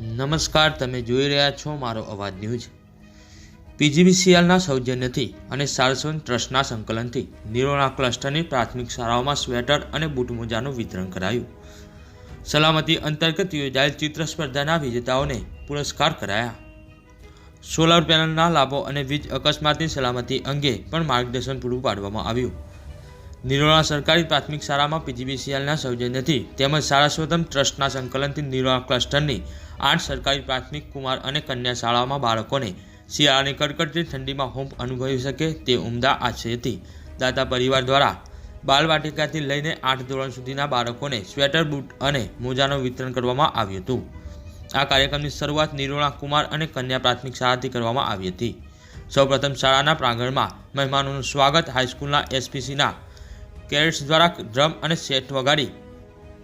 નમસ્કાર, તમે જોઈ રહ્યા છો મારો અવાજ ન્યૂઝ. પીજીવીસીએલના સૌજન્યથી અને સારસવન ટ્રસ્ટના સંકલનથી નિરોણા ક્લસ્ટરની પ્રાથમિક શાળાઓમાં સ્વેટર અને બૂટ મોજાનું વિતરણ કરાયું. સલામતી અંતર્ગત યોજાયેલ ચિત્ર સ્પર્ધાના વિજેતાઓને પુરસ્કાર કરાયા. સોલાર પેનલના લાભો અને વીજ અકસ્માતની સલામતી અંગે પણ માર્ગદર્શન પૂરું પાડવામાં આવ્યું. નિરોણા સરકારી પ્રાથમિક શાળામાં પીજીબીસીએલના સૌજન્યથી તેમજ સારસ્વતમ ટ્રસ્ટના સંકલનથી નિરોણા ક્લસ્ટરની આઠ સરકારી પ્રાથમિક કુમાર અને કન્યા શાળાઓમાં બાળકોને શિયાળાની કડકડતી ઠંડીમાં હોમ અનુભવી શકે તે ઉમદા આશયથી દાતા પરિવાર દ્વારા બાલવાટિકાથી લઈને આઠ ધોરણ સુધીના બાળકોને સ્વેટર બૂટ અને મોજાનું વિતરણ કરવામાં આવ્યું હતું. આ કાર્યક્રમની શરૂઆત નિરોણા કુમાર અને કન્યા પ્રાથમિક શાળાથી કરવામાં આવી હતી. સૌપ્રથમ શાળાના પ્રાંગણમાં મહેમાનોનું સ્વાગત હાઈસ્કૂલના એસપીસીના કેડેટ્સ દ્વારા ડ્રમ અને સેટ વગાડી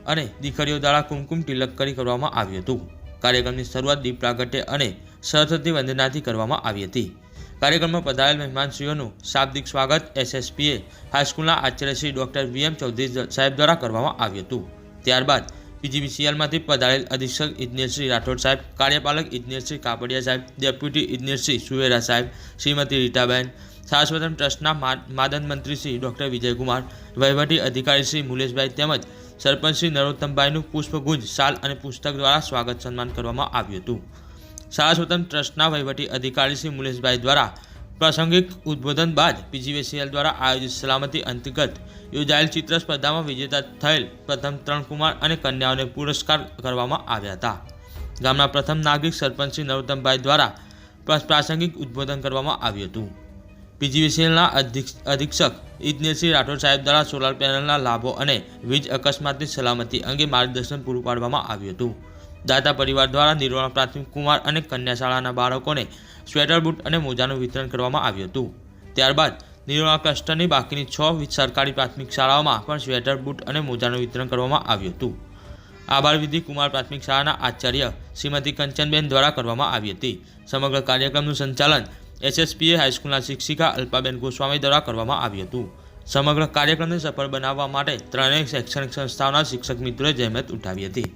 અને દીકરીઓ દ્વારા કુમકુમ તિલક કરી કરવામાં આવ્યું હતું. કાર્યક્રમની શરૂઆત દીપ પ્રાગટ્ય અને સરસ્વતી વંદનાથી કરવામાં આવી હતી. કાર્યક્રમમાં પધારેલ મહેમાનશ્રીઓનું શાબ્દિક સ્વાગત એસએસપીએ, હાઈસ્કૂલના Acharya Shri doctor V M Chaudhary સાહેબ દ્વારા કરવામાં આવ્યું હતું. ત્યારબાદ પીજીવીસીએલમાંથી પધારેલ અધિક્ષક ઇજનેરશ્રી રાઠોડ સાહેબ, કાર્યપાલક ઇજનેરશ્રી કાપડિયા સાહેબ, ડેપ્યુટી ઇજનેરશ્રી સુવેરા સાહેબ, શ્રીમતી રીટાબેન શાશ્વતમ ટ્રસ્ટના માદન મંત્રી શ્રી ડૉક્ટર વિજયકુમાર, વહીવટી અધિકારી શ્રી મુલેશભાઈ તેમજ સરપંચ શ્રી નરોત્તમભાઈનું પુષ્પગુંજ, શાલ અને પુસ્તક દ્વારા સ્વાગત સન્માન કરવામાં આવ્યું હતું. શાશ્વતમ ટ્રસ્ટના વહીવટી અધિકારી શ્રી મુલેશભાઈ દ્વારા પ્રાસંગિક ઉદ્બોધન બાદ પીજીવીસીએલ દ્વારા આયોજિત સલામતી અંતર્ગત યોજાયેલ ચિત્ર સ્પર્ધામાં વિજેતા થયેલ પ્રથમ ત્રણ કુમાર અને કન્યાઓને પુરસ્કાર કરવામાં આવ્યા હતા. ગામના પ્રથમ નાગરિક સરપંચ શ્રી નરોત્તમભાઈ દ્વારા પ્રા- પ્રાસંગિક ઉદ્બોધન કરવામાં આવ્યું હતું. પીજીવીસીએલના અધિક્ષક ઇજનેરસિંહ રાઠોડ સાહેબ દ્વારા સોલાર પેનલના લાભો અને વીજ અકસ્માતની સલામતી અંગે માર્ગદર્શન પૂરું પાડવામાં આવ્યું હતું. દાતા પરિવાર દ્વારા નિર્વાણ પ્રાથમિક કુમાર અને કન્યા શાળાના બાળકોને સ્વેટર બૂટ અને મોજાનું વિતરણ કરવામાં આવ્યું હતું. ત્યારબાદ નિર્વાણ ક્લસ્ટરની બાકીની છ સરકારી પ્રાથમિક શાળાઓમાં પણ સ્વેટર બૂટ અને મોજાનું વિતરણ કરવામાં આવ્યું હતું. આભાર વિધિ કુમાર પ્રાથમિક શાળાના આચાર્ય શ્રીમતી કંચનબેન દ્વારા કરવામાં આવી હતી. સમગ્ર કાર્યક્રમનું સંચાલન એસએસપીએ હાઈસ્કૂલના શિક્ષિકા અલ્પાબેન ગોસ્વામી દ્વારા કરવામાં આવ્યું હતું. સમગ્ર કાર્યક્રમને સફળ બનાવવા માટે ત્રણેય શૈક્ષણિક સંસ્થાઓના શિક્ષક મિત્રોએ જહેમત ઉઠાવી હતી.